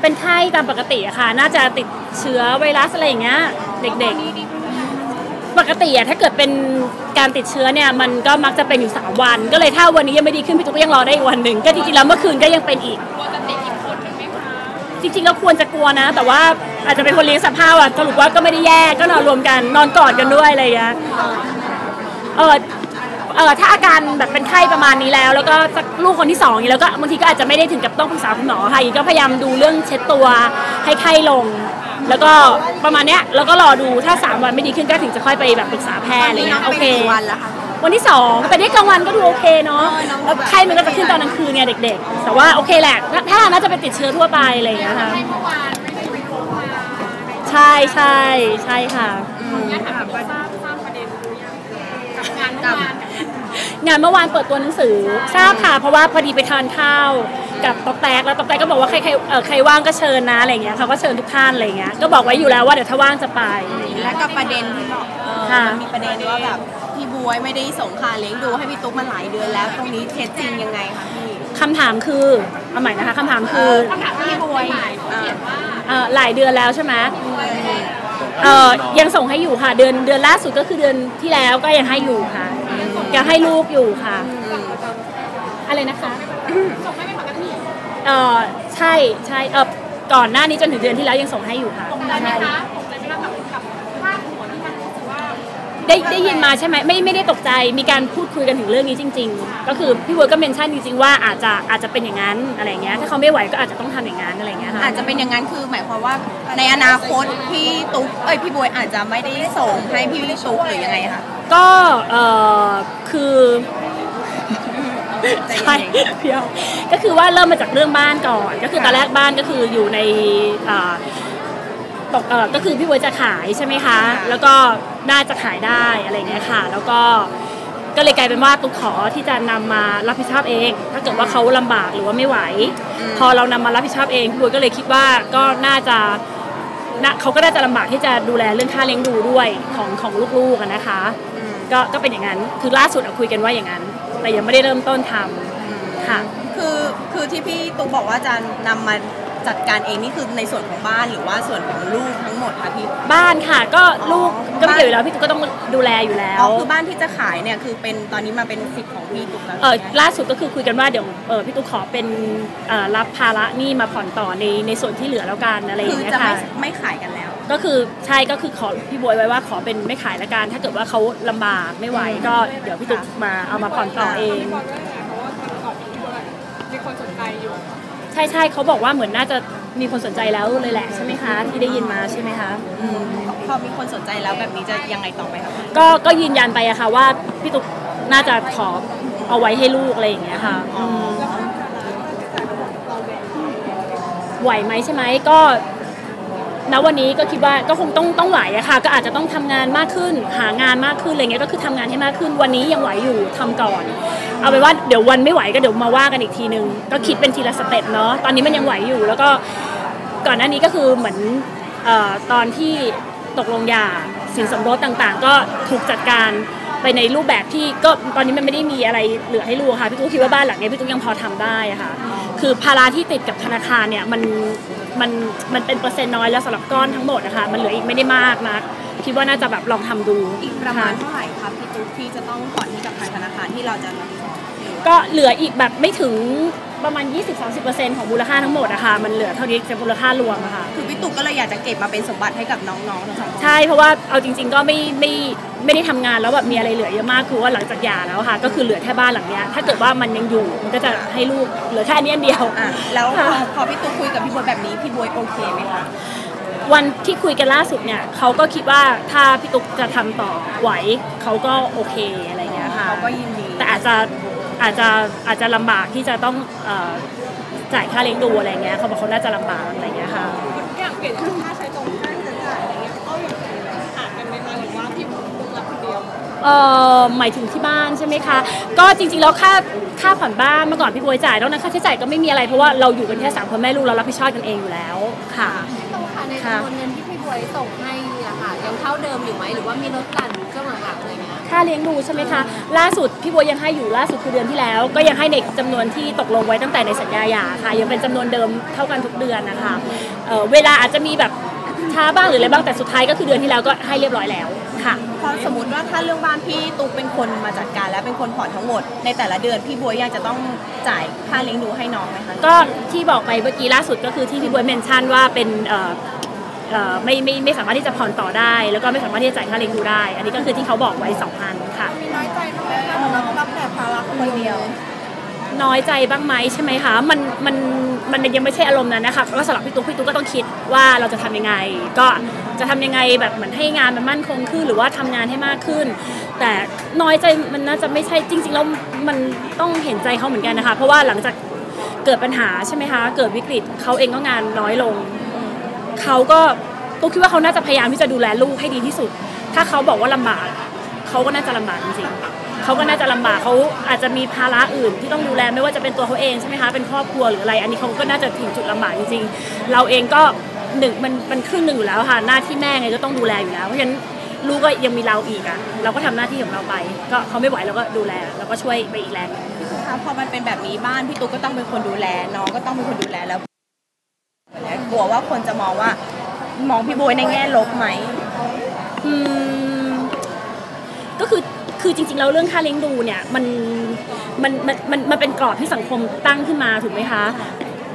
เป็นไข้ตามปกติอะค่ะ น่าจะติดเชื้อไวรัสอะไรอย่างเงี้ย เด็กๆ ปกติอะถ้าเกิดเป็นการติดเชื้อเนี่ยมันก็มักจะเป็นอยู่3วัน ก็เลยถ้าวันนี้ยังไม่ดีขึ้นพี่ตุ๊กก็ยังรอได้อีกวันหนึ่งก็จริงๆแล้วเมื่อคืนก็ยังเป็นอีกจริงๆก็ควรจะกลัวนะ แต่ว่าอาจจะเป็นคนเลี้ยงสภาพอะสรุปว่าก็ไม่ได้แยกก็นอนรวมกันนอนกอดกันด้วยอะไรอย่างเงี้ยเออ เออถ้าอาการแบบเป็นไข้ประมาณนี้แล้ว แล้วก็สักลูกคนที่สองอย่างนี้แล้วก็บางทีก็อาจจะไม่ได้ถึงกับต้องปรึกษาคุณหมอค่ะอีกก็พยายามดูเรื่องเช็ดตัวให้ไข้ลง แล้วก็ประมาณเนี้ยแล้วก็รอดูถ้าสามวันไม่ดีขึ้นก็ถึงจะค่อยไปแบบปรึกษาแพทย์อะไรเงี้ยโอเค วันแล้วค่ะ วันที่สองแต่นี่กลางวันก็ดูโอเคเนาะแล้วไข้มันก็จะขึ้นตอนกลางคืนเนี่ยเด็ก ๆ แต่ว่าโอเคแหละถ้าถ้าน่าจะเป็นติดเชื้อทั่วไปอะไรอย่างเงี้ยค่ะใช่ใช่ใช่ค่ะงา นเมื่อวานเปิดตัวหนังสือทราบค่ะเพราะว่าพอดีไปทานข้าวกับตอกแตกแล้วตอกแตกก็บอกว่าใครใครเออใครว่างก็เชิญนะอะไรอย่างเงี้ยเขาก็เชิญทุกท่านอะไรอย่างเงี้ยก็บอกไว้อยู่แล้วว่าเดี๋ยวถ้าว่างจะไป และกับประเด็นที่บอกเออค่ะมันมีประเด็นว่าแบบพี่บวยไม่ได้ส่งค่าเลี้ยงดูให้พี่ตุ๊กมาหลายเดือนแล้ว ตรงนี้เท็จจริงยังไงคะพี่คำถามคือเอาใหม่นะคะคำถามคือพี่บวยอ่าเอ่อหลายเดือนแล้วใช่ไหม เออยังส่งให้อยู่ค่ะ เดือนเดือนล่าสุดก็คือเดือนที่แล้วก็ยังให้อยู่ค่ะ ยังให้ลูกอยู่ค่ะ อะไรนะคะเออใช่ใช่เออก่อนหน้านี้จนถึงเดือนที่แล้วยังส่งให้อยู่ค่ะใช่ได้ได้ยินมาใช่ไหมไม่ไม่ได้ตกใจมีการพูดคุยกันถึงเรื่องนี้จริง ๆ ก็คือพี่บัวก็เมนชั่นจริงๆว่าอาจจะอาจจะเป็นอย่างนั้นอะไรอย่างเงี้ยถ้าเขาไม่ไหวก็อาจจะต้องทำอย่างนั้นอะไรอย่างเงี้ยค่ะอาจจะเป็นอย่างนั้นคือหมายความว่าในอนาคตพี่ตุ๊กเอ้ยพี่บวยอาจจะไม่ได้ส่งให้พี่ตุ๊กหรือยังไงคะก็เออคือใจใช่เย็นเพียวก็คือว่าเริ่มมาจากเรื่องบ้านก่อน ก็คือตอนแรกบ้านก็คืออยู่ในอ่าตกเออก็คือพี่บัวจะขายใช่ไหมคะ แล้วก็น่าจะขายได้อะไรอย่างเงี้ยค่ะ แล้วก็ก็เลยกลายเป็นว่าตุ๊กขอที่จะนำมารับผิดชอบเอง ถ้าเกิดว่าเขาลำบากหรือว่าไม่ไหว พอเรานำมารับผิดชอบเองพี่บัวก็เลยคิดว่าก็น่าจะนะเขาก็น่าจะลำบากที่จะดูแลเรื่องค่าเลี้ยงดูด้วยของของลูกๆอะนะคะ ก็ก็เป็นอย่างนั้นคือล่าสุดอะคุยกันว่าอย่างนั้น แต่ยังไม่ได้เริ่มต้นทำค่ะคือคือที่พี่ตุ๊กบอกว่าจะนำมา จัดการเองนี่คือในส่วนของบ้านหรือว่าส่วนของลูกทั้งหมดคะพี่ บ้านค่ะก็ลูกอ๋อก็ไม่เกี่ยวอยู่แล้วพี่ตุ๊กก็ต้องดูแลอยู่แล้ว อ๋อคือบ้านที่จะขายเนี่ยคือเป็นตอนนี้มาเป็นสิทธิ์ของพี่ตุ๊กแล้วเออใช่ไหมล่าสุดก็คือคุยกันว่าเดี๋ยวเออพี่ตุ๊กขอเป็นเอ่อรับภาระหนี้มาผ่อนต่อในในส่วนที่เหลือแล้วกันอะไรอคืย่างอเงี้ยจะไม่ค่ะ ไม่ขายกันแล้ว ก็คือใช่ก็คือขอพี่บวยไว้ว่าขอเป็นไม่ขายละกันถ้าเกิดว่าเขาลำบากไม่ไหวก็เดี๋ยวพี่ตุ๊กมาเอามาผ่อนต่อเองมีคนสนใจอยู่ใช่ใช่เขาบอกว่าเหมือนน่าจะมีคนสนใจแล้วเลยแหละใช่ไหมคะ ที่ได้ยินมาใช่ไหมคะอืมพอมีคนสนใจแล้วแบบนี้จะยังไงต่อไปคะพี่ก็ก็ยืนยันไปอะค่ะว่าพี่ตุ๊กน่าจะขอเอาไว้ให้ลูกอะไรอย่างเงี้ยค่ะมไหวไหมใช่ไหมก็ ณวันนี้ก็คิดว่าก็คงต้องต้องไหวอะค่ะ ก็อาจจะต้องทำงานมากขึ้น หางานมากขึ้นอะไรเงี้ยก็คือทำงานให้มากขึ้น วันนี้ยังไหวอยู่ทำก่อน เอาไปนว่าเดี๋ยววันไม่ไหวก็เดี๋ยวมาว่ากันอีกทีนึง ก็คิดเป็นทีละสเต็ปเนาะตอนนี้มันยังไหวอยู่ แล้วก็ก่อนหน้านี้ก็คือเหมือนตอนที่ตกลงยาสินสมรสต่างๆ ก็ถูกจัดการไปในรูปแบบที่ก็ตอนนี้มันไม่ได้มีอะไรเหลือให้ลูกค่ะพี่ตุ๊กคิดว่าบ้านหลังนี้พี่ตุ๊กยังพอทำได้ค่ะ คือภาระที่ติดกับธนาคารเนี่ยมัน มันมันเป็นเปอร์เซ็นต์น้อยแล้วสำหรับก้อนทั้งหมดนะคะ มันเหลืออีกไม่ได้มากนะคิดว่าน่าจะแบบลองทำดูอีกประมาณค่เท่าไหร่คะพี่ตุ๊กที่จะต้องผ่อนให้กับทางธนาคารที่เราจะรับผิดชอบก็เหลืออีกแบบไม่ถึง ประมาณ 20-30%ของมูลค่าทั้งหมดอะค่ะมันเหลือเท่านี้จะมูลค่ารวมอะค่ะคือพี่ตุ๊กก็เลยอยากจะเก็บมาเป็นสมบัติให้กับน้องๆทั้งสองคนใช่เพราะว่าเอาจริง ๆ ก็ไม่ไม่ไม่ได้ทำงานแล้วแบบมีอะไรเหลือเยอะมากคือว่าหลังจากหย่าแล้วค่ะ ก็คือเหลือแค่บ้านหลังเนี้ยถ้าเกิดว่ามันยังอยู่มันก็จะให้ลูกเหลือแค่อันนี้อันเดียวอะแล้วพอค่ะพอพี่ตุ๊กคุยกับพี่บวยแบบนี้พี่บวยโอเคไหมคะวันที่คุยกันล่าสุดเนี่ยเขาก็คิดว่าถ้าพี่ตุ๊กจะทำต่อไหวเขาก็โอเคอะไรเงี้ยค่ะเขาก็ยินดีแต่อาจจะ อาจจะอาจจะลำบากที่จะต้องเอ่อจ่ายค่าเลี้ยงดูอะไรเงี้ยเขาบอกเขาน่าจะลำบากอะไรเงี้ยค่ะอย่างเปลี่ยนค่าใช้จ่ายค่าใช้จ่ายอะไรเงี้ยก็ยังขาดกันไหมคะหรือว่าพี่ปุ๊กรับคนเดียวเอ่อหมายถึงที่บ้านใช่ไหมคะ ก็จริงๆแล้วค่าค่าผ่อนบ้านเมื่อก่อนพี่บวยจ่ายนอกนั้นค่าใช้จ่ายก็ไม่มีอะไรเพราะว่าเราอยู่กันแค่สามคนแม่ลูกเรารับผิดชอบกันเองอยู่แล้วค่ะตรงค่ะในจำนวนเงินที่พี่บวยส่งให้อะค่ะยังเท่าเดิมอยู่ไหมหรือว่ามีลดหลั่นช่วงหลังๆอะไรเงี้ย ค่าเลี้ยงดูใช่ไหมคะล่าสุดพี่บัวยังให้อยู่ล่าสุดคือเดือนที่แล้ว ก็ยังให้ในจำนวนที่ตกลงไว้ตั้งแต่ในสัญญาหย่าค่ะ ยังเป็นจำนวนเดิมเท่ากันทุกเดือนนะคะเอ่อเวลาอาจจะมีแบบช้าบ้างหรืออะไรบ้างแต่สุดท้ายก็คือเดือนที่แล้วก็ให้เรียบร้อยแล้วค่ะพอสมมติว่าถ้าเรื่องบ้านพี่ตุ๊กเป็นคนมาจัดการและเป็นคนผ่อนทั้งหมด ในแต่ละเดือนพี่บัวยังจะต้องจ่ายค่าเลี้ยงดูให้น้องไหมคะก็ที่บอกไปเมื่อกี้ล่าสุดก็คือที่พี่บวยเมนชั่นว่าเป็นเอ่อเอ่อ ไม่ไม่ไม่สามารถที่จะผ่อนต่อได้ แล้วก็ไม่สามารถที่จะจ่ายค่าเลี้ยงดูได้ อันนี้ก็คือที่เขาบอกไว้สองพันค่ะมีน้อยใจบ้างไหมคะเราต้องรับแต่ภาระคนเดียว น้อยใจบ้างไหมใช่ไหมคะมันมันมันยังไม่ใช่อารมณ์นั้นนะคะก็สำหรับพี่ตุ๊กพี่ตุ๊กก็ต้องคิดว่าเราจะทำยังไง ก็จะทำยังไงแบบเหมือนให้งานมันมั่นคงขึ้น หรือว่าทำงานให้มากขึ้น แต่น้อยใจมันน่าจะไม่ใช่จริงๆแล้วมันต้องเห็นใจเขาเหมือนกันนะคะ เพราะว่าหลังจากเกิดปัญหาใช่ไหมคะ เกิดวิกฤตเขาเองก็งานน้อยลง เขาก็ตุ๊กคิดว่าเขาน่าจะพยายามที่จะดูแลลูกให้ดีที่สุด ถ้าเขาบอกว่าลำบากเขาก็น่าจะลำบากจริงๆเขาก็น่าจะลำบากเขาอาจจะมีภาระอื่นที่ต้องดูแลไม่ว่าจะเป็นตัวเขาเองใช่ไหมคะเป็นครอบครัวหรืออะไร อันนี้เขาก็น่าจะถึงจุดลำบากจริงๆ เราเองก็หนึ่งมันมันครึ่งหนึ่งอยู่แล้วค่ะ หน้าที่แม่ไงก็ต้องดูแลอยู่แล้วเพราะฉะนั้นลูกก็ยังมีเราอีกอะเราก็ทำหน้าที่ของเราไป ก็เขาไม่ไหวเราก็ดูแลเราก็ช่วยไปอีกแรงหนึ่งคะพอมันเป็นแบบนี้บ้านพี่ตุ๊กก็ต้องเป็นคนดูแลน้องก็ต้องเป็นคนดูแลแล้ว กลัวว่าคนจะมองว่า มองพี่บยในแง่ลบไหมอืมก็คือคือจริงๆแล้วเรื่องค่าเลี้ยงดูเนี่ยมันมันมันมันมันเป็นกรอบที่สังคมตั้งขึ้นมาถูกไหมคะ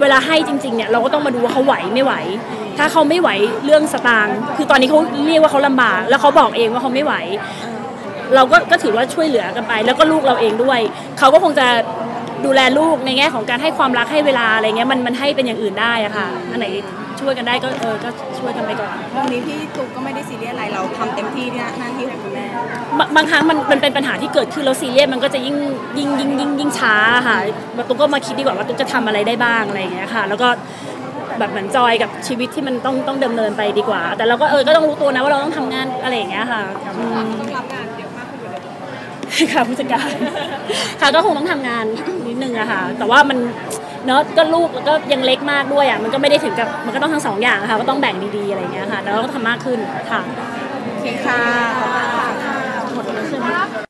เวลาให้จริงๆเนี่ยเราก็ต้องมาดูว่าเขาไหวไม่ไหว ถ้าเขาไม่ไหวเรื่องสตางค์คือตอนนี้เขาเรียกว่าเขาลำบาก แล้วเขาบอกเองว่าเขาไม่ไหว เราก็ก็ถือว่าช่วยเหลือกันไป แล้วก็ลูกเราเองด้วย เขาก็คงจะ ดูแลลูกในแง่ของการให้ความรักให้เวลาอะไรเงี้ยมันมันให้เป็นอย่างอื่นได้อะค่ะ อันไหนช่วยกันได้ก็เออก็ช่วยกันไปก่อนตรงนี้พี่ตุ๊กก็ไม่ได้ซีเรียสอะไรเราทำเต็มที่ที่หน้าที่ของคุณแม่บางบางครั้งมันมันเป็นปัญหาที่เกิดขึ้นแล้วซีเรียสมันก็จะยิ่งยิ่งยิ่งยิ่งยิ่งช้าค่ะตุ๊กก็มาคิดดีกว่าว่าตุ๊กจะทำอะไรได้บ้างอะไรอย่างเงี้ยค่ะ แล้วก็แบบเหมือนจอยกับชีวิตที่มันต้องต้องดำเนินไปดีกว่า แต่เราก็เออก็ต้องรู้ตัวนะว่าเราต้องทำงานอะไรอย่างเงี้ยค่ะอืมต้องรับงานเยอะมากขึ้นกว่าเดิม ค่ะผู้จัดการค่ะก็คงต้องทำงานนิดนึงอะค่ะแต่ว่ามันเนอะก็ลูกแล้วก็ยังเล็กมากด้วยอะมันก็ไม่ได้ถึงกับมันก็ต้องทั้งสองอย่างอะค่ะก็ต้องแบ่งดีๆอะไรอย่างเงี้ยค่ะแต่เราก็ต้องทำมากขึ้นค่ะโอเคค่ะขอบคุณค่ะหมดแล้วใช่ไหม